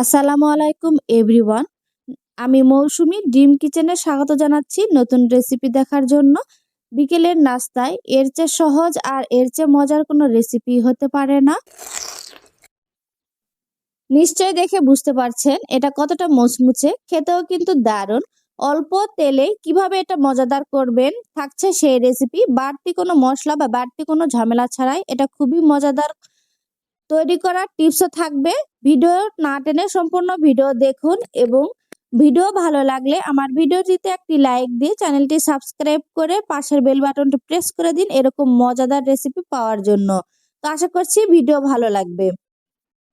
আসসালামু আলাইকুম, এভরিওয়ান। আমি মৌসুমি, ডিম কিচেনে স্বাগত জানাচ্ছি নতুন রেসিপি দেখার জন্য। বিকেলের নাস্তায় এর চেয়ে সহজ আর এর চেয়ে মজার কোনো রেসিপি হতে পারে না। নিশ্চয় দেখে বুঝতে পারছেন, এটা কতটা মুচমুচে, খেতেও কিন্তু দারুণ। অল্প তেলে কীভাবে এটা মজাদার করবেন, থাকছে সেই রেসিপি। বাড়তি কোনো মশলা বা বাড়তি কোনো ঝামেলা ছাড়াই এটা খুবই মজাদার তৈরি করার টিপসও থাকবে। ভিডিও না টেনে সম্পূর্ণ ভিডিও দেখুন এবং ভিডিও ভালো লাগলে আমার ভিডিওটিতে একটি লাইক দিয়ে চ্যানেলটি সাবস্ক্রাইব করে পাশের বেল বাটনটি প্রেস করে দিন এরকম মজাদার রেসিপি পাওয়ার জন্য। তো আশা করছি ভিডিও ভালো লাগবে।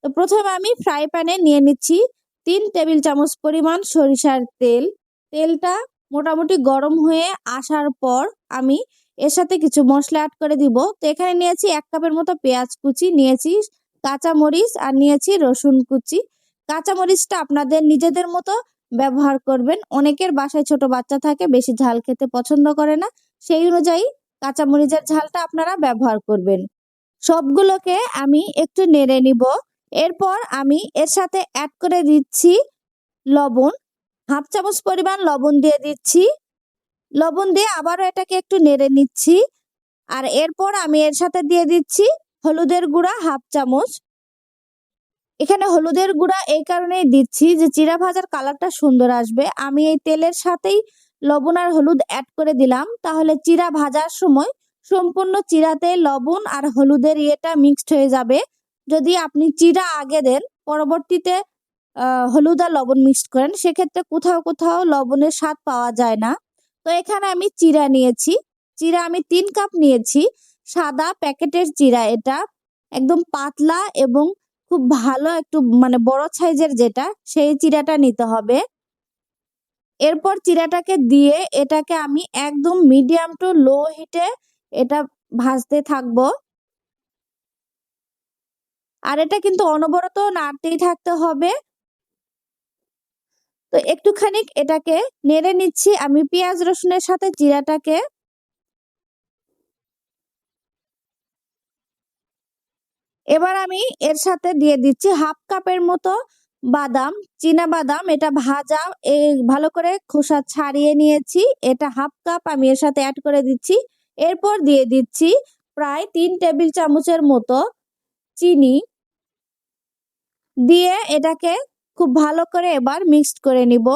তো প্রথমে আমি ফ্রাই প্যানে নিয়ে নিচ্ছি তিন টেবিল চামচ পরিমাণ সরিষার তেল। তেলটা মোটামুটি গরম হয়ে আসার পর আমি এর সাথে কিছু মশলা অ্যাড করে দিব। তো এখানে নিয়েছি এক কাপের মতো পেঁয়াজ কুচি, নিয়েছি কাঁচামরিচ আর নিয়েছি রসুন কুচি। কাঁচামরিচটা আপনাদের নিজেদের মতো ব্যবহার করবেন। অনেকের বাসায় ছোট বাচ্চা থাকে, বেশি ঝাল খেতে পছন্দ করে না। সেই অনুযায়ী কাঁচামরিচের ঝালটা আপনারা ব্যবহার করবেন। সবগুলোকে আমি একটু নেড়ে নিব। এরপর আমি এর সাথে অ্যাড করে দিচ্ছি লবণ। হাফ চামচ পরিমাণ লবণ দিয়ে দিচ্ছি। লবণ দিয়ে আবারও এটাকে একটু নেড়ে নিচ্ছি। আর এরপর আমি এর সাথে দিয়ে দিচ্ছি হলুদের গুঁড়া হাফ চামচ। এখানে হলুদের গুঁড়া এই কারণেই দিচ্ছি যে চিরা ভাজার কালারটা সুন্দর আসবে। আমি এই তেলের সাথেই লবণ আর হলুদ অ্যাড করে দিলাম। তাহলে চিরা ভাজার সময় সম্পূর্ণ চিরাতে লবণ আর হলুদের ইয়েটা মিক্সড হয়ে যাবে। যদি আপনি চিরা আগে দেন, পরবর্তীতে হলুদ আর লবণ মিক্সড করেন, সেক্ষেত্রে কোথাও কোথাও লবণের স্বাদ পাওয়া যায় না। তো এখানে আমি চিরা নিয়েছি। চিরা আমি তিন কাপ নিয়েছি। সাদা প্যাকেটের চিরা এটা। একদম পাতলা এবং খুব ভালো একটু মানে বড় সাইজের যেটা, সেই চিরাটা নিতে হবে। এরপর চিরাটাকে দিয়ে এটাকে আমি একদম মিডিয়াম টু লো হিটে এটা ভাজতে থাকব। আর এটা কিন্তু অনবরত নাড়তেই থাকতে হবে। তো একটুখানি এটাকে নেড়ে নিচ্ছি। আমি পেঁয়াজ রসুনের সাথে জিরাটাকে এবার আমি এর সাথে দিয়ে দিচ্ছি হাফ কাপের মতো বাদাম, চীনা বাদাম, এটা ভাজা ভালো করে খোসা ছাড়িয়ে নিয়েছি, এটা হাফ কাপ আমি এর সাথে অ্যাড করে দিচ্ছি। এরপর দিয়ে দিচ্ছি প্রায় তিন টেবিল চামচের মতো চিনি। দিয়ে এটাকে খুব ভালো করে এবার মিক্সড করে নিব।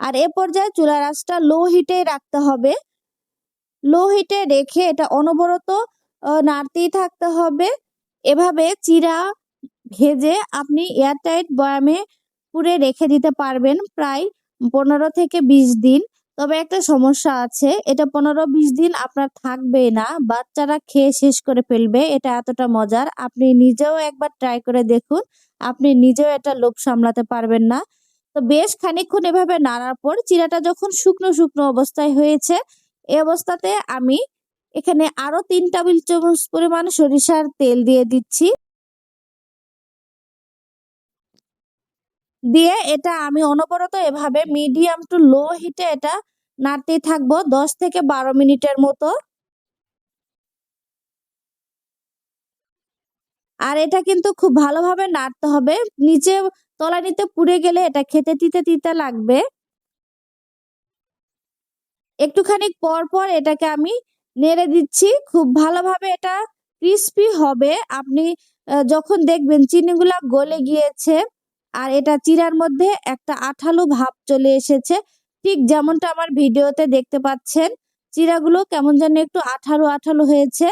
আর এ পর্যায়ে চুলার আঁচটা লো হিটে রাখতে হবে। লো হিটে রেখে এটা অনবরত নাড়তেই থাকতে হবে। এভাবে চিরা ভেজে আপনি এয়ারটাইট বয়ামে পুরে রেখে দিতে পারবেন প্রায় পনেরো থেকে বিশ দিন। তবে একটা সমস্যা আছে, এটা পনেরো বিশ দিন আপনার থাকবে না, বাচ্চারা খেয়ে শেষ করে ফেলবে, এটা এতটা মজার। আপনি নিজেও একবার ট্রাই করে দেখুন, আপনি নিজেও এটা লোভ সামলাতে পারবেন না। তো বেশ খানিক্ষণ এভাবে নাড়ার পর, চিরাটা যখন শুকনো শুকনো অবস্থায় হয়েছে, এই অবস্থাতে আমি এখানে আরও তিন টেবিল চামচ পরিমাণ সরিষার তেল দিয়ে দিচ্ছি। দিয়ে এটা আমি অনবরত এভাবে মিডিয়াম টু লো হিটে এটা নাড়তেই থাকব দশ থেকে বারো মিনিটের মতো। আর এটা কিন্তু খুব ভালোভাবে নাড়তে হবে। নিচে তলানিতে পুড়ে গেলে এটা খেতে তিতে তিতে লাগবে। একটুখানি পর পর এটাকে আমি নেড়ে দিচ্ছি। খুব ভালোভাবে এটা ক্রিস্পি হবে। আপনি যখন দেখবেন চিনিগুলা গলে গিয়েছে আর এটা চিরার মধ্যে একটা আঠালো ভাব চলে এসেছে, ঠিক যেমনটা আমার ভিডিওতে দেখতে পাচ্ছেন, চিরাগুলো কেমন যেন একটু আঠালো আঠালো হয়েছে।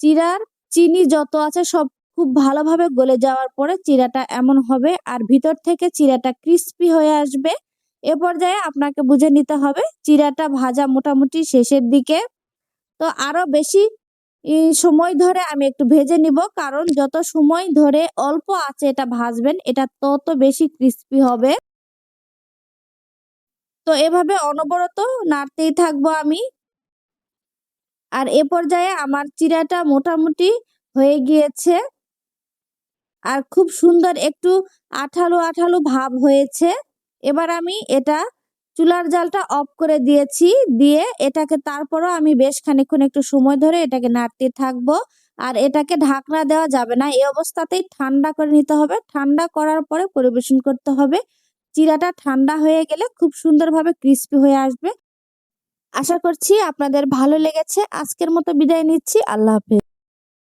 চিরার চিনি যত আছে সব খুব ভালোভাবে গলে যাওয়ার পরে চিরাটা এমন হবে আর ভিতর থেকে চিরাটা ক্রিস্পি হয়ে আসবে। এ পর্যায়ে আপনাকে বুঝে নিতে হবে, চিরাটা ভাজা মোটামুটি শেষের দিকে তো আরও বেশি সময় ধরে আমি একটু ভেজে নিব। কারণ যত সময় ধরে অল্প আছে এটা ভাজবেন, এটা তত বেশি ক্রিস্পি হবে। তো এভাবে অনবরত নাড়তেই থাকব আমি। আর এ পর্যায়ে আমার চিরাটা মোটামুটি হয়ে গিয়েছে। আর খুব সুন্দর একটু আঠালো আঠালো ভাব হয়েছে। এবার আমি এটা চুলার জালটা অফ করে দিয়েছি, দিয়ে এটাকে তারপরও আমি বেশ খানিক্ষণ একটু সময় ধরে এটাকে নাড়তে থাকব। আর এটাকে ঢাকনা দেওয়া যাবে না, এই অবস্থাতেই ঠান্ডা করে নিতে হবে। ঠান্ডা করার পরে পরিবেশন করতে হবে। চিরাটা ঠান্ডা হয়ে গেলে খুব সুন্দরভাবে ক্রিস্পি হয়ে আসবে। আশা করছি আপনাদের ভালো লেগেছে। আজকের মতো বিদায় নিচ্ছি। আল্লাহ হাফেজ।